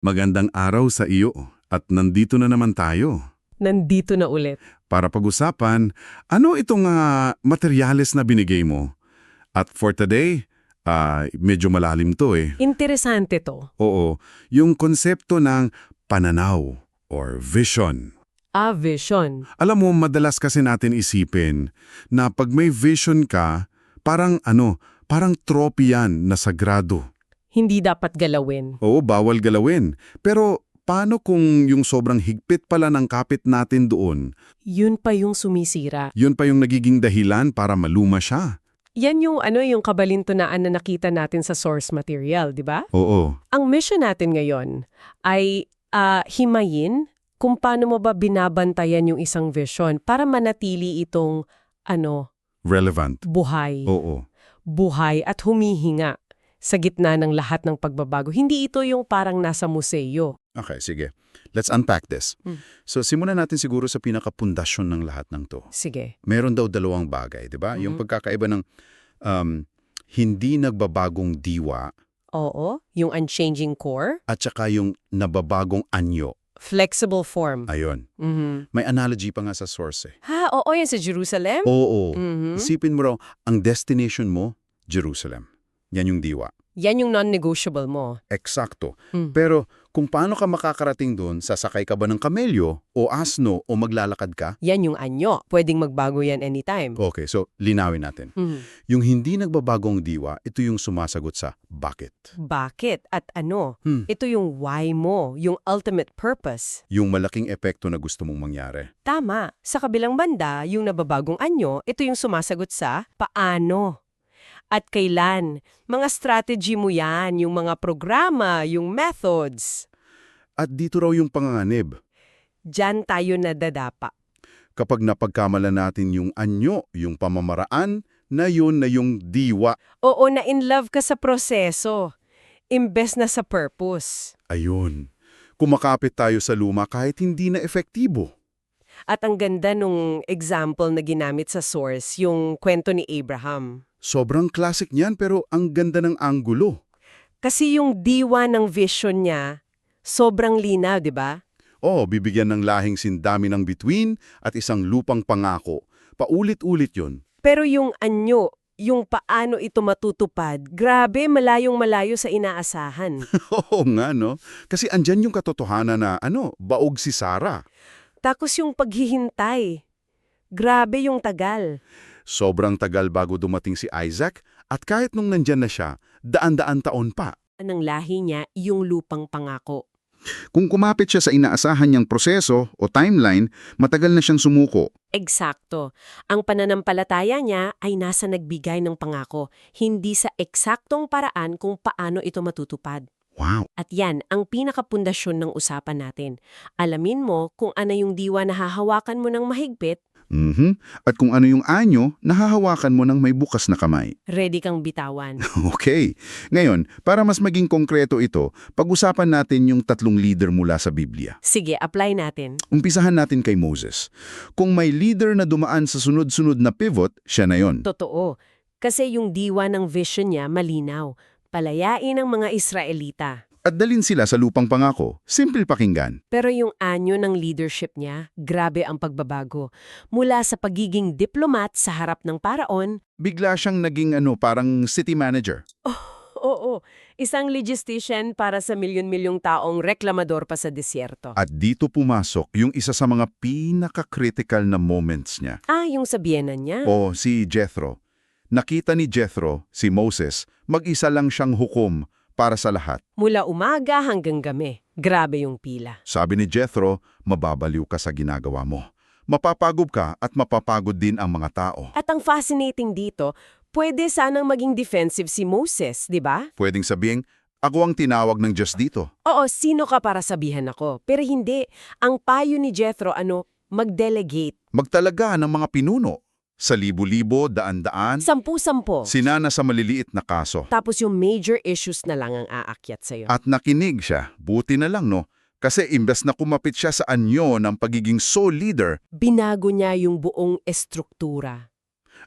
Magandang araw sa iyo at nandito na naman tayo Nandito na ulit. para pag-usapan ano itong ah, materyales na binigay mo. At for today, ah, medyo malalim to eh. Interesante to. Oo, yung konsepto ng pananaw or vision. A vision. Alam mo, madalas kasi natin isipin na pag may vision ka, parang ano, parang trophy yan na sagrado. Hindi dapat galawin. Oo, bawal galawin. Pero paano kung yung sobrang higpit pala ng kapit natin doon, Yun pa yung sumisira. yun pa yung nagiging dahilan para maluma siya? Yan yung ano yung kabalintunaan na nakita natin sa source material, di ba? Oo, Ang mission natin ngayon ay ah, himayin kung paano mo ba binabantayan yung isang vision para manatili itong ano, relevant. buhay. Oo. Buhay at humihinga sa gitna ng lahat ng pagbabago. Hindi ito yung parang nasa museo. Okay, sige. Let's unpack this. Hmm. So, simulan natin siguro sa pinakapundasyon ng lahat ng to. Sige. Meron daw dalawang bagay, di ba? Yung Mhm. pagkakaiba ng um, hindi nagbabagong diwa Oo, yung unchanging core, at saka yung nababagong anyo. flexible form. Ayun. Mhm. May analogy pa nga sa source eh. Ha, oo, yan sa Jerusalem? Oo. Mhm. Isipin mo raw, ang destination mo, Jerusalem. Yan yung diwa. Yan yung non-negotiable mo. Eksakto. Mm. Pero kung paano ka makakarating doon, sasakay ka ba ng kamelyo o asno o maglalakad ka? Yan yung anyo. Pwedeng magbago yan anytime. Okay, so linawin natin. Mhm. Yung hindi nagbabagong diwa, ito yung sumasagot sa bakit. Bakit at ano? Hmm. Ito yung why mo, yung ultimate purpose. Yung malaking epekto na gusto mong mangyari. Tama. Sa kabilang banda, yung nababagong anyo, ito yung sumasagot sa paano. At kailan. Mga strategy mo yan, yung mga programa, yung methods. At dito raw yung panganganib. Diyan tayo nadadapa. Kapag napagkamala natin yung anyo, yung pamamaraan, na yun na yung diwa. Oo, na in love ka sa proseso. Imbes na sa purpose. Ayun. Kumakapit tayo sa luma kahit hindi na efektibo. At ang ganda nung example na ginamit sa source, yung kwento ni Abraham. Sobrang classic niyan pero ang ganda ng anggulo. Kasi yung diwa ng vision niya, sobrang linaw, di ba? Oh, bibigyan ng lahing sindami ng bituin at isang lupang pangako. Paulit-ulit yon. Pero yung anyo, yung paano ito matutupad, grabe, malayong malayo sa inaasahan. Oo nga, no? Kasi andyan yung katotohanan na, ano, baog si Sarah. Tapos yung paghihintay, grabe yung tagal. Sobrang tagal bago dumating si Isaac at kahit nung nandyan na siya, daan-daan taon pa. Anong lahi niya, yung lupang pangako. Kung kumapit siya sa inaasahan niyang proseso o timeline, matagal na siyang sumuko. Eksakto. Ang pananampalataya niya ay nasa nagbigay ng pangako, hindi sa eksaktong paraan kung paano ito matutupad. Wow! At yan ang pinakapundasyon ng usapan natin. Alamin mo kung ano yung diwa na hahawakan mo ng mahigpit, Mhm. At kung ano yung anyo, nahahawakan mo ng may bukas na kamay. ready kang bitawan. Okay. Ngayon, para mas maging konkreto ito, pag-usapan natin yung tatlong leader mula sa Biblia. Sige, apply natin. Umpisahan natin kay Moses. Kung may leader na dumaan sa sunod-sunod na pivot, siya na yon. Totoo. Kasi yung diwa ng vision niya malinaw. Palayain ang mga Israelita. At dalin sila sa lupang pangako. Simple pakinggan. Pero yung anyo ng leadership niya, grabe ang pagbabago. Mula sa pagiging diplomat sa harap ng paraon, Bigla siyang naging ano, parang city manager. oo, isang logistician para sa milyon-milyong taong reklamador pa sa disyerto. At dito pumasok yung isa sa mga pinaka-critical na moments niya. Ah, yung sa biyenan niya? O si Jethro. Nakita ni Jethro, si Moses, mag-isa lang siyang hukom para sa lahat. Mula umaga hanggang gabi. Grabe yung pila. Sabi ni Jethro, mababaliw ka sa ginagawa mo. Mapapagod ka at mapapagod din ang mga tao. At ang fascinating dito, pwede sanang maging defensive si Moses, di ba? Pwedeng sabihin, ako ang tinawag ng Diyos dito. Oo, sino ka para sabihan ako? Pero hindi. Ang payo ni Jethro, ano, mag-delegate. Magtalaga ng mga pinuno. Sa libo-libo, daan-daan, Sampu-sampo. sinana sa maliliit na kaso. Tapos yung major issues na lang ang aakyat sa'yo. At nakinig siya, buti na lang no, kasi imbes na kumapit siya sa anyo ng pagiging sole leader, Binago niya yung buong estruktura.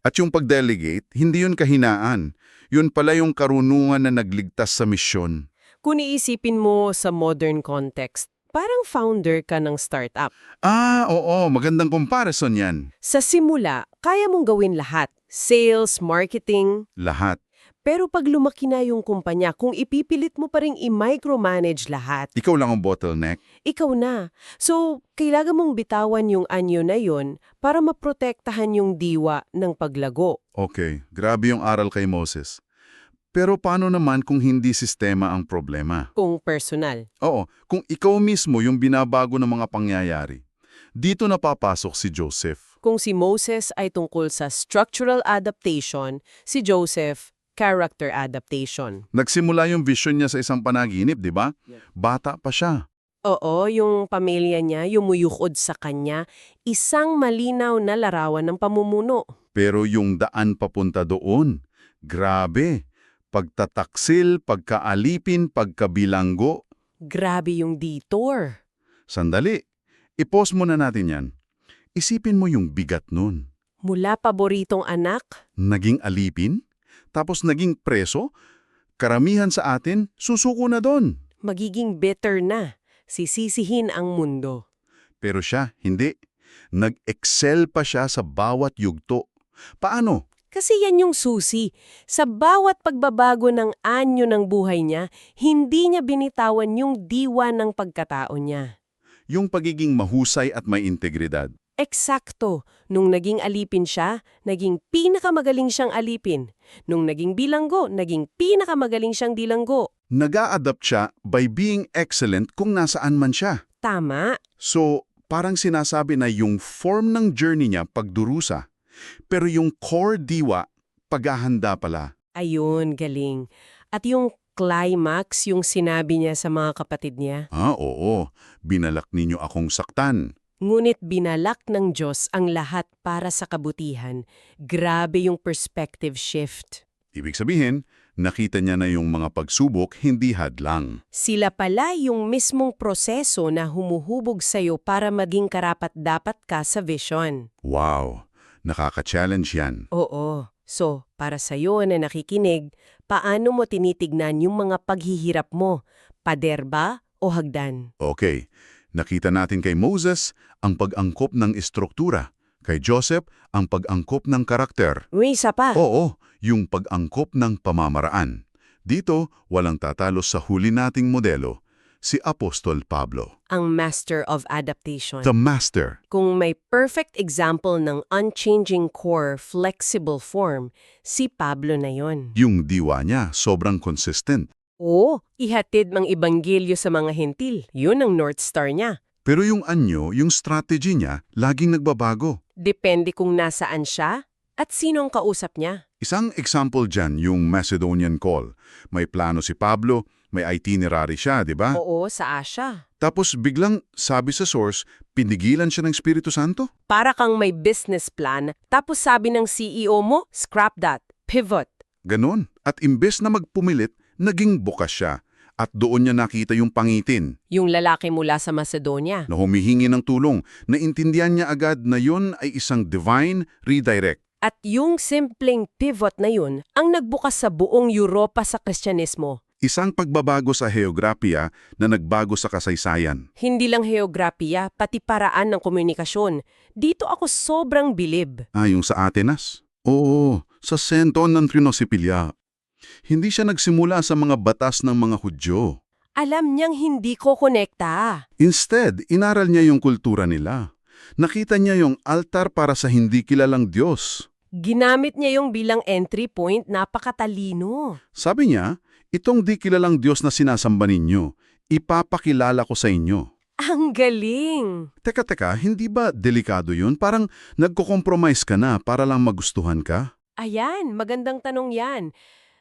At yung pag-delegate, hindi yun kahinaan. Yun pala yung karunungan na nagligtas sa misyon. Kung iisipin mo sa modern context, parang founder ka ng startup. Ah, oo, magandang comparison yan. Sa simula, kaya mong gawin lahat. Sales, marketing. Lahat. Pero pag lumaki na yung kumpanya, kung ipipilit mo pa rin i-micromanage lahat, Ikaw lang ang bottleneck. ikaw na. So, kailangan mong bitawan yung anyo na yon para maprotektahan yung diwa ng paglago. Okay, grabe yung aral kay Moses. Pero paano naman kung hindi sistema ang problema? Kung personal. Oo, kung ikaw mismo yung binabago ng mga pangyayari. Dito napapasok si Joseph. Kung si Moses ay tungkol sa structural adaptation, si Joseph, character adaptation. Nagsimula yung vision niya sa isang panaginip, di ba? Bata pa siya. Oo, yung pamilya niya yumuyukod sa kanya, isang malinaw na larawan ng pamumuno. Pero yung daan papunta doon, grabe. Pagtataksil, pagkaalipin, pagkabilanggo. Grabe yung detour. Sandali, ipos muna natin yan. Isipin mo yung bigat nun. Mula paboritong anak, Naging alipin, tapos naging preso, karamihan sa atin susuko na doon. magiging bitter na. Sisisihin ang mundo. Pero siya, hindi. Nag-excel pa siya sa bawat yugto. Paano? Kasi yan yung susi. Sa bawat pagbabago ng anyo ng buhay niya, hindi niya binitawan yung diwa ng pagkatao niya. Yung pagiging mahusay at may integridad. Eksakto. Nung naging alipin siya, naging pinakamagaling siyang alipin. Nung naging bilanggo, naging pinakamagaling siyang dilanggo. Nag-a-adapt siya by being excellent kung nasaan man siya. Tama. So, parang sinasabi na yung form ng journey niya pagdurusa, pero yung core diwa, paghahanda pala. Ayun, galing. At yung climax, yung sinabi niya sa mga kapatid niya, Ah, oo. Binalak ninyo akong saktan. Ngunit binalak ng Diyos ang lahat para sa kabutihan. Grabe yung perspective shift. Ibig sabihin, nakita niya na yung mga pagsubok hindi hadlang. Sila pala yung mismong proseso na humuhubog sa'yo para maging karapat-dapat ka sa vision. Wow, nakaka-challenge yan. Oo. So, para sa'yo na nakikinig, paano mo tinitignan yung mga paghihirap mo? Pader ba o hagdan? Okay, nakita natin kay Moses ang pag-angkop ng estruktura, kay Joseph ang pag-angkop ng karakter. May isa pa. Oo, yung pag-angkop ng pamamaraan. Dito, walang tatalo sa huli nating modelo, si Apostol Pablo. Ang master of adaptation. The Master. Kung may perfect example ng unchanging core, flexible form, si Pablo na yon. Yung diwa niya sobrang consistent. Oo, ihatid ng ibanggilyo sa mga hentil. Yun ang North Star niya. Pero yung anyo, yung strategy niya, laging nagbabago. Depende kung nasaan siya at sino ang kausap niya. Isang example dyan, yung Macedonian Call. May plano si Pablo, may itinerary siya, di ba? Oo, sa Asya. Tapos biglang, sabi sa source, pinigilan siya ng Espiritu Santo? Para kang may business plan, tapos sabi ng CEO mo, scrap that, pivot. Ganon. At imbes na magpumilit, naging bukas siya. At doon niya nakita yung pangitin Yung lalaki mula sa Macedonia. na humihingi ng tulong. Naintindihan niya agad na yun ay isang divine redirect. At yung simpleng pivot na yun ang nagbukas sa buong Europa sa Kristyanismo. Isang pagbabago sa heograpiya na nagbago sa kasaysayan. Hindi lang heograpiya, pati paraan ng komunikasyon. Dito ako sobrang bilib. Ah, yung sa Atenas? Oo, sa sento ng Trinosipilya. Hindi siya nagsimula sa mga batas ng mga Hudyo. Alam niyang hindi ko konekta. Instead, inaral niya yung kultura nila. Nakita niya yung altar para sa hindi kilalang Diyos. Ginamit niya yung bilang entry point, napakatalino. Sabi niya, itong di kilalang Diyos na sinasamba ninyo, ipapakilala ko sa inyo. Ang galing! Teka, teka, hindi ba delikado yun? Parang nagko-compromise ka na para lang magustuhan ka? Ayan, magandang tanong yan.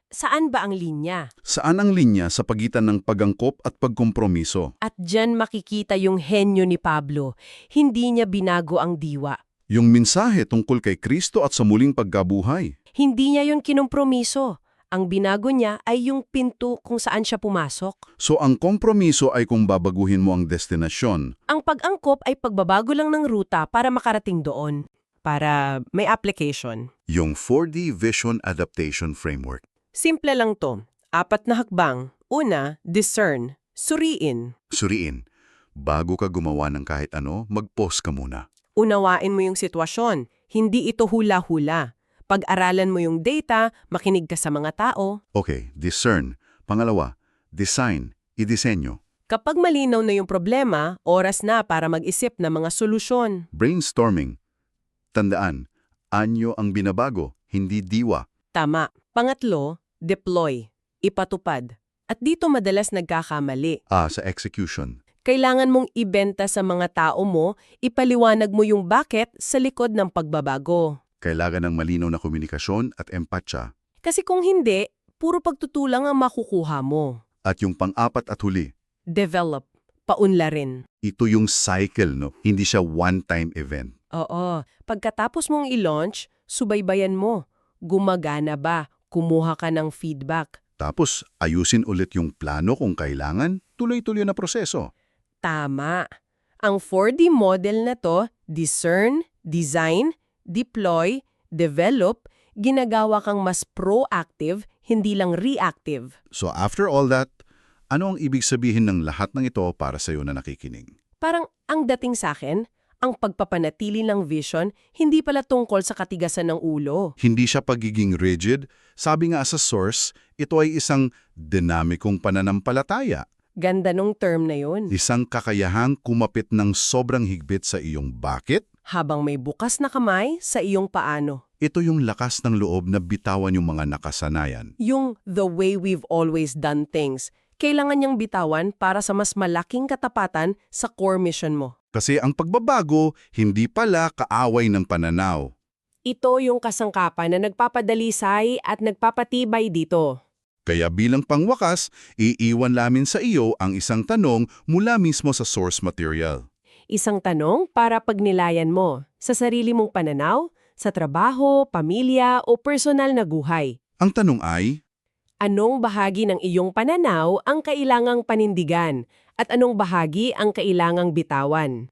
Saan ba ang linya? Saan ang linya sa pagitan ng pagangkop at pagkompromiso? At dyan makikita yung henyo ni Pablo. Hindi niya binago ang diwa. Yung mensahe tungkol kay Kristo at sa muling pagkabuhay. Hindi niya yun kinompromiso. Ang binago niya ay yung pinto kung saan siya pumasok. So ang kompromiso ay kung babaguhin mo ang destinasyon. Ang pag-angkop ay pagbabago lang ng ruta para makarating doon. Para may application. Yung 4D Vision Adaptation Framework. Simple lang to. Apat na hakbang. Una, discern. Suriin. Suriin. Bago ka gumawa ng kahit ano, mag-pause ka muna. Unawain mo yung sitwasyon. Hindi ito hula-hula. Pag-aralan mo yung data, makinig ka sa mga tao. Okay, discern. Pangalawa, design. Idisenyo. Kapag malinaw na yung problema, oras na para mag-isip ng mga solusyon. Brainstorming. Tandaan, anyo ang binabago, hindi diwa. Tama. Pangatlo, deploy. Ipatupad. At dito madalas nagkakamali. Ah, sa execution. Kailangan mong ibenta sa mga tao mo, ipaliwanag mo yung bakit sa likod ng pagbabago. Kailangan ng malinaw na komunikasyon at empatya. Kasi kung hindi, puro pagtutulang ang makukuha mo. At yung pang-apat at huli, Develop. Paunlarin. ito yung cycle, no? Hindi siya one-time event. Oo. Pagkatapos mong i-launch, subaybayan mo. Gumagana ba? Kumuha ka ng feedback. Tapos, ayusin ulit yung plano kung kailangan, tuloy-tuloy na proseso. Tama. Ang 4D model na to, discern, design, deploy, develop, ginagawa kang mas proactive, hindi lang reactive. So after all that, ano ang ibig sabihin ng lahat ng ito para sa iyo na nakikinig? Parang ang dating sa akin, ang pagpapanatili ng vision, hindi pala tungkol sa katigasan ng ulo. Hindi siya pagiging rigid. Sabi nga sa source, ito ay isang dinamikong pananampalataya. Ganda nung term na yun. Isang kakayahang kumapit ng sobrang higpit sa iyong bakit. Habang may bukas na kamay sa iyong paano. Ito yung lakas ng loob na bitawan yung mga nakasanayan. Yung the way we've always done things, kailangan niyang bitawan para sa mas malaking katapatan sa core mission mo. Kasi ang pagbabago, hindi pala kaaway ng pananaw. Ito yung kasangkapan na nagpapadalisay at nagpapatibay dito. Kaya bilang pangwakas, iiwan namin sa iyo ang isang tanong mula mismo sa source material. Isang tanong para pagnilayan mo sa sarili mong pananaw, sa trabaho, pamilya o personal na guhay. Ang tanong ay, Anong bahagi ng iyong pananaw ang kailangang panindigan at anong bahagi ang kailangang bitawan?